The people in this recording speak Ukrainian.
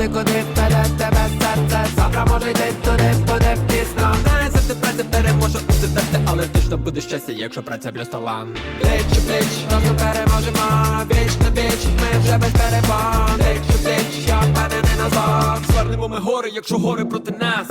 Туди, куди вперед тебе серце Завтра може йти туди, буде пізно Знає, завжди праця переможе усе дати Але точно буде щастя, якщо праця плюс талант бич у плеч, разом переможемо Віч на віч, ми вже без перепон бич у я впевнений назад Звернемо ми гори, якщо гори проти нас